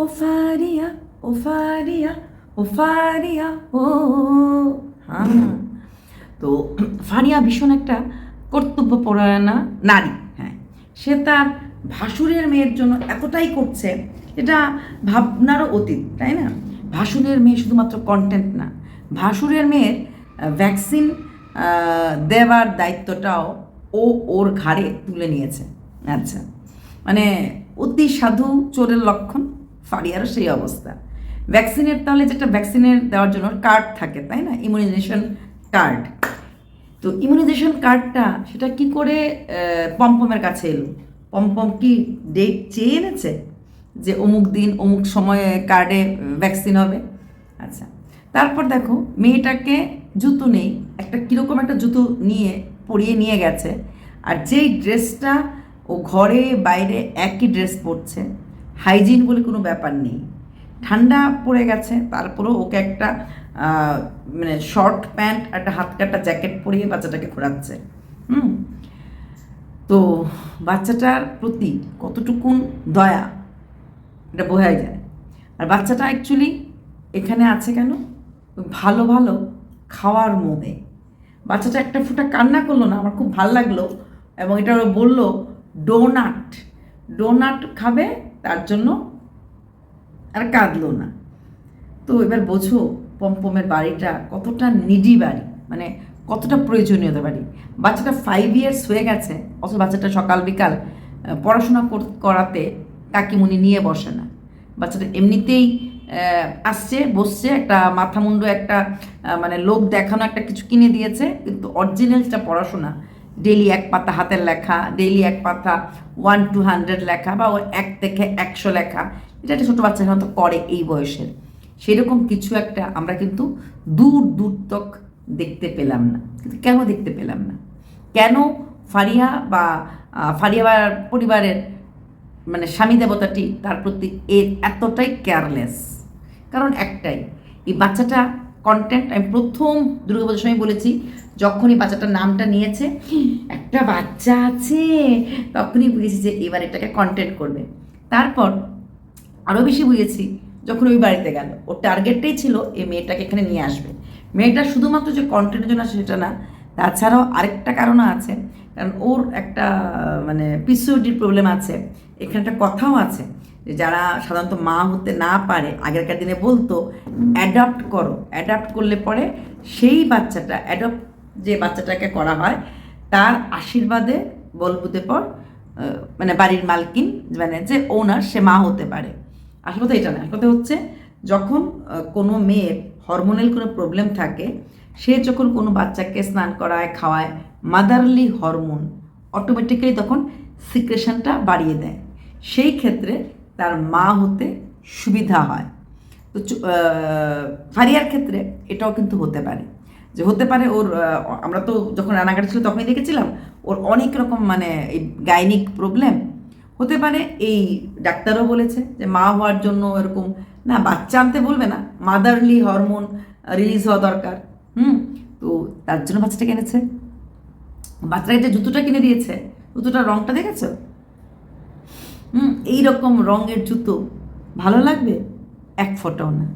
ও ফারিয়া ও ফারিয়া ও ও। হ্যাঁ তো ফারিয়া ভীষণ একটা কর্তব্যপরায়ণা নারী হ্যাঁ। সে তার ভাসুরের মেয়ের জন্য এতটাই করছে এটা ভাবনারও অতীত, তাই না? ভাসুরের মেয়ে শুধুমাত্র কন্টেন্ট না, ভাসুরের মেয়ের ভ্যাকসিন দেওয়ার দায়িত্বটাও ও ওর ঘাড়ে তুলে নিয়েছে। আচ্ছা মানে অতি সাধু চোরের লক্ষণ। ফারিয়ারও সেই অবস্থা। ভ্যাকসিনের তাহলে যেটা ভ্যাকসিনের দেওয়ার জন্য কার্ড থাকে, তাই না? ইমিউনাইজেশন কার্ড তো ইমিউনাইজেশন কার্ডটা সেটা কি করে পম্পমের কাছে এলো? পম্পম কি ডেট চেয়ে এনেছে যে অমুক দিন, অমুক সময়ে কার্ডে ভ্যাকসিন হবে? আচ্ছা তারপর দেখো, মেয়েটাকে জুতো নেই, একটা কীরকম একটা জুতো নিয়ে, পরিয়ে নিয়ে গেছে। আর যেই ড্রেসটা ও ঘরে, বাইরে একই ড্রেস পরছে হাইজিন বলে কোনো ব্যাপার নেই। ঠান্ডা পড়ে গেছে, তারপরেও ওকে একটা মানে শর্ট প্যান্ট, একটা হাত কাটা জ্যাকেট পরিয়ে বাচ্চাটাকে ঘোরাচ্ছে হুম? তো বাচ্চাটার প্রতি কতটুকুন দয়া, এটা বোঝাই যায়। আর বাচ্চাটা অ্যাকচুয়ালি এখানে আছে কেন? ভালো ভালো খাওয়ার মোহে বাচ্চাটা একটা ফুটা কান্না করল না, আমার খুব ভালো লাগল। এবং এটা বলল ডোনাট ডোনাট খাবে তার জন্য আর কাঁদলো না। তো এবার বোঝো পম্পমের বাড়িটা কতটা নিডি বাড়ি মানে কতটা প্রয়োজনীয়তা বাড়ি। বাচ্চাটা ফাইভ ইয়ার্স হয়ে গেছে, অথচ বাচ্চাটা সকাল বিকাল পড়াশোনা কর- করাতে কাকিমুনি নিয়ে বসে না। বাচ্চাটা এমনিতেই আসছে, বসছে, একটা মাথা মুন্ডু একটা মানে লোক দেখানো একটা কিছু কিনে দিয়েছে, কিন্তু অরিজিনাল যেটা পড়াশোনা ডেইলি এক পাতা হাতের লেখা ডেইলি এক পাতা ওয়ান টু হান্ড্রেড লেখা বা ও এক থেকে একশো লেখা। এটা একটা ছোটো বাচ্চা সাধারণত করে এই বয়সের। সেরকম কিছু একটা আমরা কিন্তু দূর দূর তক দেখতে পেলাম না। কিন্তু কেন দেখতে পেলাম না? কেন ফারিয়া বা ফারিয়া পরিবারের মানে স্বামী দেবতাটি তার প্রতি এর এতটাই কেয়ারলেস কারণ একটাই, এই বাচ্চাটা কন্টেন্ট আমি প্রথম দুর্গাপুজোর সময় বলেছি, যখনই বাচ্চাটার নামটা নিয়েছে, একটা বাচ্চা আছে, তখনই বুঝেছি যে এবার এটাকে কন্টেন্ট করবে। তারপর আরও বেশি বুঝেছি, যখন ওই বাড়িতে গেল ওর টার্গেটটাই ছিল এই মেয়েটাকে এখানে নিয়ে আসবে। মেয়েটা শুধুমাত্র যে কন্টেন্টের জন্য সেটা না, তাছাড়াও আরেকটা কারণও আছে কারণ ওর একটা মানে পিসিওডির প্রবলেম আছে। এখানে একটা কথাও আছে যারা সাধারণত মা হতে না পারে, আগেরকার দিনে বলতো অ্যাডাপ্ট করো। অ্যাডাপ্ট করলে পরে সেই বাচ্চাটা অ্যাডপ্ট যে বাচ্চাটাকে করা হয়, তার আশীর্বাদে বলবুতে পর মানে বাড়ির মালকিন মানে যে ওনার সে মা হতে পারে। আসল কথা এটা না কথা হচ্ছে যখন কোনো মেয়ের হরমোনাল কোনো প্রবলেম থাকে সে যখন কোনো বাচ্চাকে স্নান করায়, খাওয়ায় মাদারলি হরমোন অটোমেটিক্যালি তখন সিক্রেশনটা বাড়িয়ে দেয়। সেই ক্ষেত্রে তার মা হতে সুবিধা হয়। তো ফারিয়ার ক্ষেত্রে এটাও কিন্তু হতে পারে। যে হতে পারে ওর আমরা তো যখন রানাঘাট ছিল তখনই দেখেছিলাম, ওর অনেক রকম মানে এই গাইনিক প্রবলেম। হতে পারে এই ডাক্তারও বলেছে যে মা হওয়ার জন্য এরকম, না বাচ্চা আনতে বলবে না মাদারলি হরমোন রিলিজ হওয়া দরকার। হুম, তো তার জন্য বাচ্চাটা কিনেছে। বাচ্চাটাকে যে জুতোটা কিনে দিয়েছে, জুতোটার রংটা দেখেছ? হুম, এইরকম রঙের জুতো ভালো লাগবে? এক ফোঁটাও না,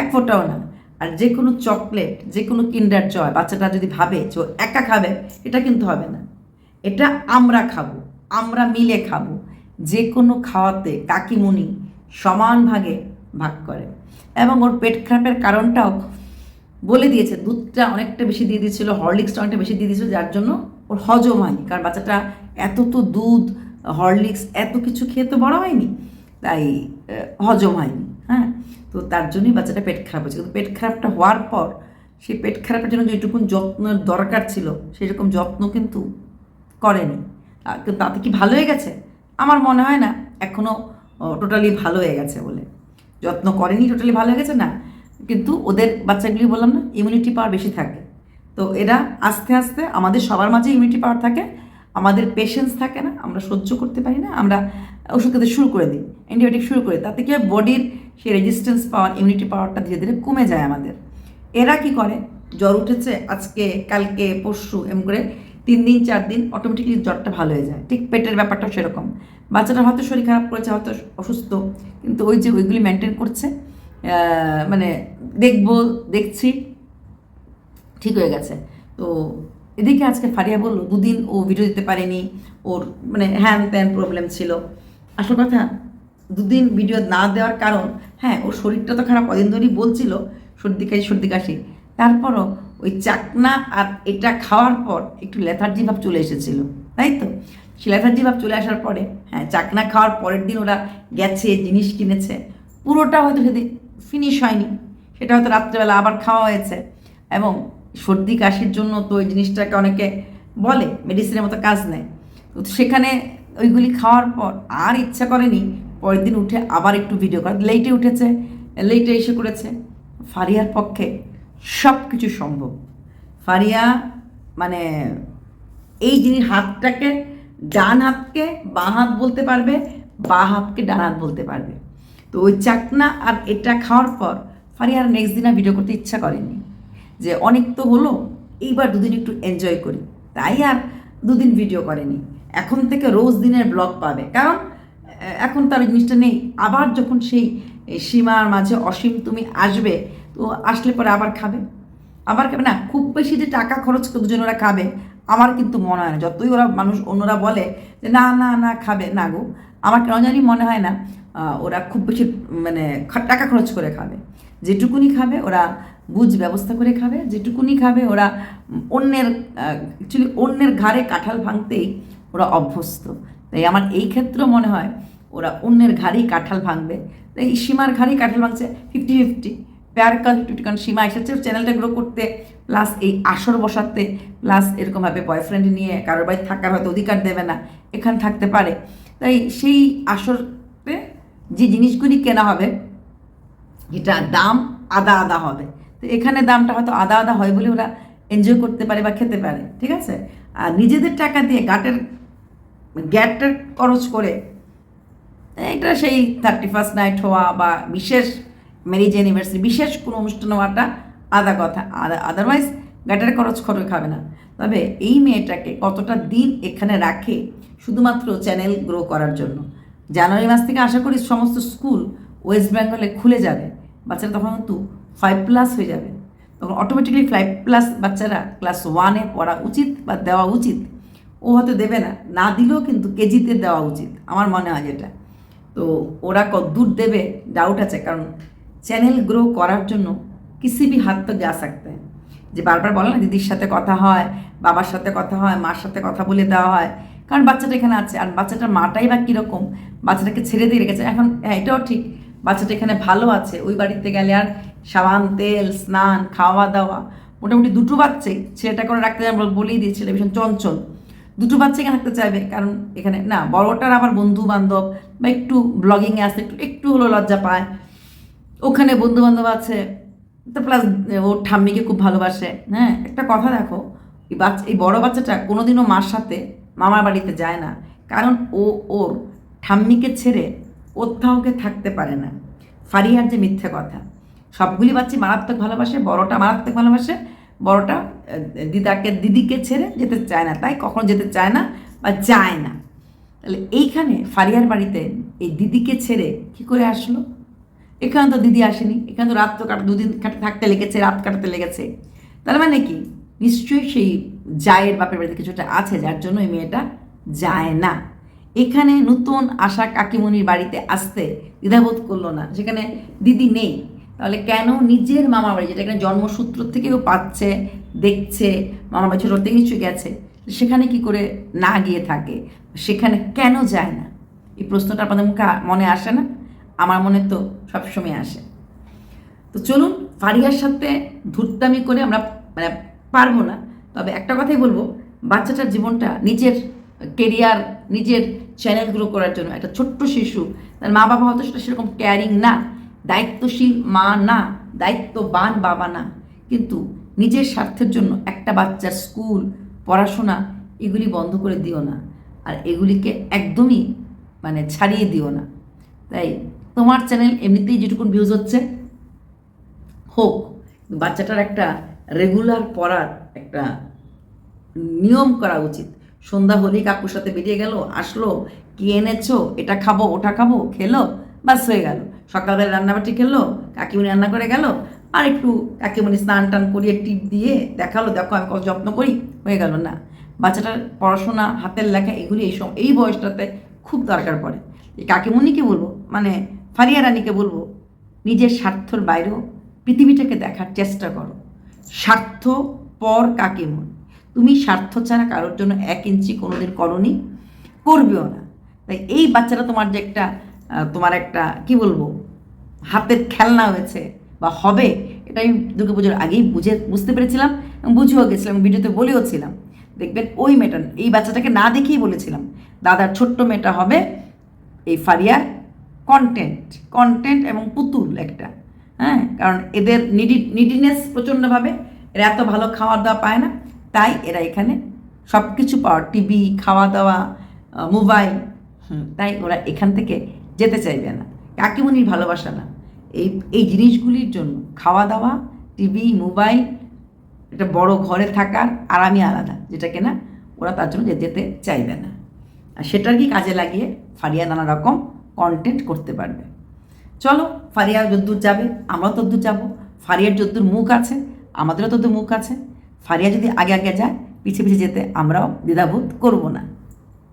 এক ফোঁটাও না। আর যে কোনো চকলেট, যে কোনো কিন্ডার জয়, বাচ্চাটা যদি ভাবে যে একা খাবে, এটা কিন্তু হবে না। এটা আমরা খাব, আমরা মিলে খাব। যে কোনো খাওয়াতে কাকিমুনি সমান ভাগে ভাগ করে। এবং ওর পেট খারাপের কারণটাও বলে দিয়েছে, দুধটা অনেকটা বেশি দিয়ে দিয়েছিল, হরলিক্সটা অনেকটা বেশি দিয়ে দিয়েছিল, যার জন্য ওর হজম হয়নি। কারণ বাচ্চাটা এত তো দুধ, হরলিক্স, এত কিছু খেয়ে তো বড় হয়নি, তাই হজম হয়নি হ্যাঁ? তো তার জন্যই বাচ্চাটা পেট খারাপ হয়েছে। কিন্তু পেট খারাপটা হওয়ার পর, সেই পেট খারাপের জন্য যেটুকুন যত্নের দরকার ছিল, সেরকম যত্ন কিন্তু করেনি। কিন্তু তাতে কি ভালো হয়ে গেছে? আমার মনে হয় না এখনও টোটালি ভালো হয়ে গেছে বলে। যত্ন করেনি টোটালি ভালো হয়ে গেছে না কিন্তু ওদের বাচ্চাগুলি বললাম না ইমিউনিটি পাওয়ার বেশি থাকে। তো এরা আস্তে আস্তে আমাদের সবার মাঝে ইমিউনিটি পাওয়ার থাকে, আমাদের পেশেন্স থাকে না, আমরা সহ্য করতে পারি না, আমরা ওষুধ খেতে শুরু করে দিই অ্যান্টিবায়োটিক শুরু করে, তাতে কি হয় বডির সেই রেজিস্ট্যান্স পাওয়ার ইমিউনিটি পাওয়ারটা ধীরে ধীরে কমে যায় আমাদের। এরা কি করে, জ্বর উঠেছে আজকে, কালকে, পরশু এম করে তিন দিন, চার দিন অটোমেটিকলি জ্বরটা ভালো হয়ে যায়। ঠিক পেটের ব্যাপারটা সেরকম। বাচ্চাটা হয়তো শরীর খারাপ করেছে, হয়তো অসুস্থ, কিন্তু ওই যে ওইগুলি মেনটেন করছে মানে দেখব, দেখছি। ঠিক হয়ে গেছে। তো এদিকে আজকে ফারিয়া বলল, দুদিন ও ভিডিও দিতে পারেনি। ওর মানে হ্যান ত্যান প্রবলেম ছিল। আসল কথা, দুদিন ভিডিও না দেওয়ার কারণ হ্যাঁ ওর শরীরটা তো খারাপ, কদিন ধরেই বলছিল, সর্দি কাশি সর্দি কাশি। তারপরও ওই চাকনা আর এটা খাওয়ার পর একটু লেথার্জি ভাব চলে এসেছিল, তাই তো? সে লেথার্জি ভাব চলে আসার পরে হ্যাঁ চাকনা খাওয়ার পরের দিন ওরা গেছে, জিনিস কিনেছে। পুরোটা হয়তো যদি ফিনিশ হয়নি। সেটা হয়তো রাত্রেবেলা আবার খাওয়া হয়েছে। এবং সর্দি, কাশির জন্য তো ওই জিনিসটাকে অনেকে বলে মেডিসিনের মতো কাজ নেয় তো সেখানে ওইগুলি খাওয়ার পর আর ইচ্ছা করেনি, পরের দিন উঠে আবার একটু ভিডিও করে। লেটে উঠেছে লেটে এসে করেছে। ফারিয়ার পক্ষে সব কিছু সম্ভব। ফারিয়া মানে এই জিনিস হাতটাকে, ডান হাতকে বাঁ হাত বলতে পারবে, বাঁ হাতকে ডান হাত বলতে পারবে। তো ওই চাকনা আর এটা খাওয়ার পর ফারিয়ার নেক্সট দিন আর ভিডিও করতে ইচ্ছা করেনি। যে অনেক তো হলো, এইবার দুদিন একটু এনজয় করি। তাই আর দুদিন ভিডিও করেনি। এখন থেকে রোজ দিনের ব্লগ পাবে। কারণ এখন তার জিনিসটা নেই। আবার যখন সেই সীমার মাঝে অসীম তুমি আসবে, তো আসলে পরে আবার খাবে। আবার খাবে না, খুব বেশি যে টাকা খরচ করে দুজন ওরা খাবে, আমার কিন্তু মনে হয় না। যতই ওরা মানুষ অন্যরা বলে যে না না না, খাবে, না গো। আমার কেন জানি মনে হয় না ওরা খুব বেশি মানে টাকা খরচ করে খাবে। যেটুকুনি খাবে ওরা বুঝ ব্যবস্থা করে খাবে, যেটুকুনি খাবে ওরা অন্যের অ্যাকচুয়ালি অন্যের ঘাড়ে কাঁঠাল ভাঙতেই ওরা অভ্যস্ত। তাই আমার এই ক্ষেত্রেও মনে হয় ওরা অন্যের ঘাড়েই কাঁঠাল ভাঙবে। তাই সীমার ঘাড়েই কাঁঠাল ভাঙছে ফিফটি ফিফটি প্যার কাল ফিফটি কারণ সীমা এসেছে চ্যানেলটা গ্রো করতে প্লাস এই আসর বসাতে প্লাস এরকমভাবে বয়ফ্রেন্ড নিয়ে কারোর বাড়ি থাকার হয়তো অধিকার দেবে না, এখানে থাকতে পারে। তাই সেই আসরে যে জিনিসগুলি কেনা হবে এটা দাম আদা আদা হবে, তো এখানে দামটা হয়তো আদা আদা হয় বলে ওরা এনজয় করতে পারে বা খেতে পারে, ঠিক আছে? আর নিজেদের টাকা দিয়ে গাটের, গ্যাটটার খরচ করে, এটা সেই থার্টি ফার্স্ট নাইট হওয়া বা বিশেষ ম্যারিজ অ্যানিভার্সারি বিশেষ কোনো অনুষ্ঠান হওয়াটা আদা কথা। আদা আদারওয়াইজ গাটের খরচ করে খাবে না। তবে এই মেয়েটাকে কতটা দিন এখানে রাখে শুধুমাত্র চ্যানেল গ্রো করার জন্য। জানুয়ারি মাস থেকে আশা করি সমস্ত স্কুল ওয়েস্ট বেঙ্গলে খুলে যাবে। বাচ্চারা তখন কিন্তু ফাইভ প্লাস হয়ে যাবে। তখন অটোমেটিকলি ফাইভ প্লাস বাচ্চারা ক্লাস ওয়ানে পড়া উচিত বা দেওয়া উচিত। ও হয়তো দেবে না না দিলেও কিন্তু কেজিতে দেওয়া উচিত। আমার মনে হয় যেটা। তো ওরা কত দূর দেবে ডাউট আছে। কারণ চ্যানেল গ্রো করার জন্য কিসি বি হাত তো যা থাকতে যে বারবার বলে না, দিদির সাথে কথা হয়, বাবার সাথে কথা হয়, মার সাথে কথা বলে দেওয়া হয়। কারণ বাচ্চাটা এখানে আছে। আর বাচ্চাটার মাটাই বা কীরকম? বাচ্চাটাকে ছেড়ে দিয়ে রেখেছে। এখন হ্যাঁ এটাও ঠিক। বাচ্চাটা এখানে ভালো আছে। ওই বাড়িতে গেলে আর সাবান, তেল, স্নান খাওয়া দাওয়া মোটামুটি দুটো বাচ্চাই। ছেলেটা করে রাখতে যাবে বলেই দিয়ে ছেলে ভীষণ চঞ্চল। দুটো বাচ্চা এখানে থাকতে চাইবে। কারণ এখানে, না, বড়টার আবার বন্ধু বান্ধব বা একটু ব্লগিংয়ে আসতে একটু একটু হলো লজ্জা পায়। ওখানে বন্ধু বান্ধব আছে। তো প্লাস ওর ঠাম্মিকে খুব ভালোবাসে। হ্যাঁ একটা কথা দেখো। এই বাচ্চা, এই বড় বাচ্চাটা কোনোদিনও মার সাথে মামার বাড়িতে যায় না। কারণ ও ওর ঠাম্মিকে ছেড়ে কোথাওকে থাকতে পারে না। ফারিহার যে মিথ্যে কথা। সবগুলি বাচ্চা মারাত্মক ভালোবাসে, বড়টা মারাত্মক ভালোবাসে, বড়টা দিদাকে, দিদিকে ছেড়ে যেতে চায় না। তাই কখনো যেতে চায় না বা যায় না। তাহলে এইখানে ফারিয়ার বাড়িতে এই দিদিকে ছেড়ে কি করে আসলো? এখানে তো দিদি আসেনি। এখানে তো রাত তো কাটা, দুদিন কাটে, থাকতে লেগেছে, রাত কাটাতে লেগেছে। তার মানে কি? নিশ্চয়ই সেই জায়ের বাপের বাড়িতে কিছুটা আছে, যার জন্য এই মেয়েটা যায় না। এখানে নতুন আশা কাকিমণির বাড়িতে আসতে দ্বিধাবোধ করল না। সেখানে দিদি নেই। তাহলে কেন নিজের মামার বাড়ি, যেটা এখানে জন্মসূত্র থেকেও পাচ্ছে, দেখছে, মামার বাড়ি ছোটো থেকে নিশ্চয়ই গেছে, সেখানে কি করে না গিয়ে থাকে? সেখানে কেন যায় না? এই প্রশ্নটা আপনাদের মুখে মনে আসে না। আমার মনে তো সবসময় আসে। তো চলুন, ফারিয়ার সাথে ধূর্তামি করে আমরা মানে পারব না। তবে একটা কথাই বলব, বাচ্চাটার জীবনটা নিজের কেরিয়ার নিজের চ্যানেল গ্রো করার জন্য, একটা ছোট্ট শিশু, তার মা বাবা হয়তো সেটা সেরকম কেয়ারিং না, দায়িত্বশীল মা না, দায়িত্ববান বাবা না, কিন্তু নিজের স্বার্থের জন্য একটা বাচ্চার স্কুল পড়াশোনা, এগুলি বন্ধ করে দিও না, আর এগুলিকে একদমই মানে ছাড়িয়ে দিও না। তাই তোমার চ্যানেল এমনিতেই যেটুকুন ভিউজ হচ্ছে, হোক, বাচ্চাটার একটা রেগুলার পড়ার একটা নিয়ম করা উচিত। সন্ধ্যা হলেই কাকুর সাথে বেরিয়ে গেল, আসলো, কি এনেছো? এটা খাব, ওটা খাব, খেলো, বাস হয়ে গেল। সকালবেলা রান্নাবাটি খেলো, কাকিমণি রান্না করে গেল, আর একটু কাকিমণি স্নান টান করিয়ে টিপ দিয়ে দেখাল, দেখো আমি কত যত্ন করি, হয়ে গেল না। বাচ্চাটার পড়াশোনা, হাতের লেখা, এগুলি এই সম- এই বয়সটাতে খুব দরকার পড়ে। এই কাকিমণিকে বলব মানে ফারিয়া রানীকে বলব, নিজের স্বার্থর বাইরেও পৃথিবীটাকে দেখার চেষ্টা করো। স্বার্থ পর কাকে মন? তুমি স্বার্থ ছাড়া কারোর জন্য এক ইঞ্চি কোনোদিন করনি? করবেও না। তাই এই বাচ্চাটা তোমার যে একটা তোমার একটা, কি বলব, হাতের খেলনা হয়েছে বা হবে, এটা আমি দুর্গা পুজোর আগেই বুঝে, বুঝতে পেরেছিলাম এবং বুঝেও গেছিলাম, ভিডিওতে বলেও ছিলাম। দেখবেন ওই মেয়েটা, এই বাচ্চাটাকে না দেখেই বলেছিলাম, দাদার ছোট্ট মেয়েটা হবে এই ফারিয়ার কন্টেন্ট কন্টেন্ট এবং পুতুল একটা। হ্যাঁ কারণ এদের নিডি নিডিনেস প্রচণ্ডভাবে এরা এত ভালো খাওয়া দাওয়া পায় না, তাই এরা এখানে সব কিছু পাওয়ার টিভি খাওয়া দাওয়া মোবাইল তাই ওরা এখান থেকে যেতে চাইবে না। কাকিমুনির ভালোবাসা না। এই এই জিনিসগুলির জন্য খাওয়া দাওয়া টিভি মোবাইল একটা বড় ঘরে থাকার আরামই আলাদা, যেটা কিনা ওরা তার জন্য যেতে চাইবে না। আর সেটার কি কাজে লাগিয়ে ফারিয়া নানা রকম কন্টেন্ট করতে পারবে। চলো, ফারিয়া যদ্দূর যাবে, আমরাও তদ্দূর যাব। ফারিয়ার যদ্দূর মুখ আছে আমাদেরও তো মুখ আছে। ফারিয়া যদি আগে আগে যায় পিছিয়ে পিছিয়ে যেতে আমরাও দ্বিধাবোধ করব না।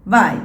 বাই।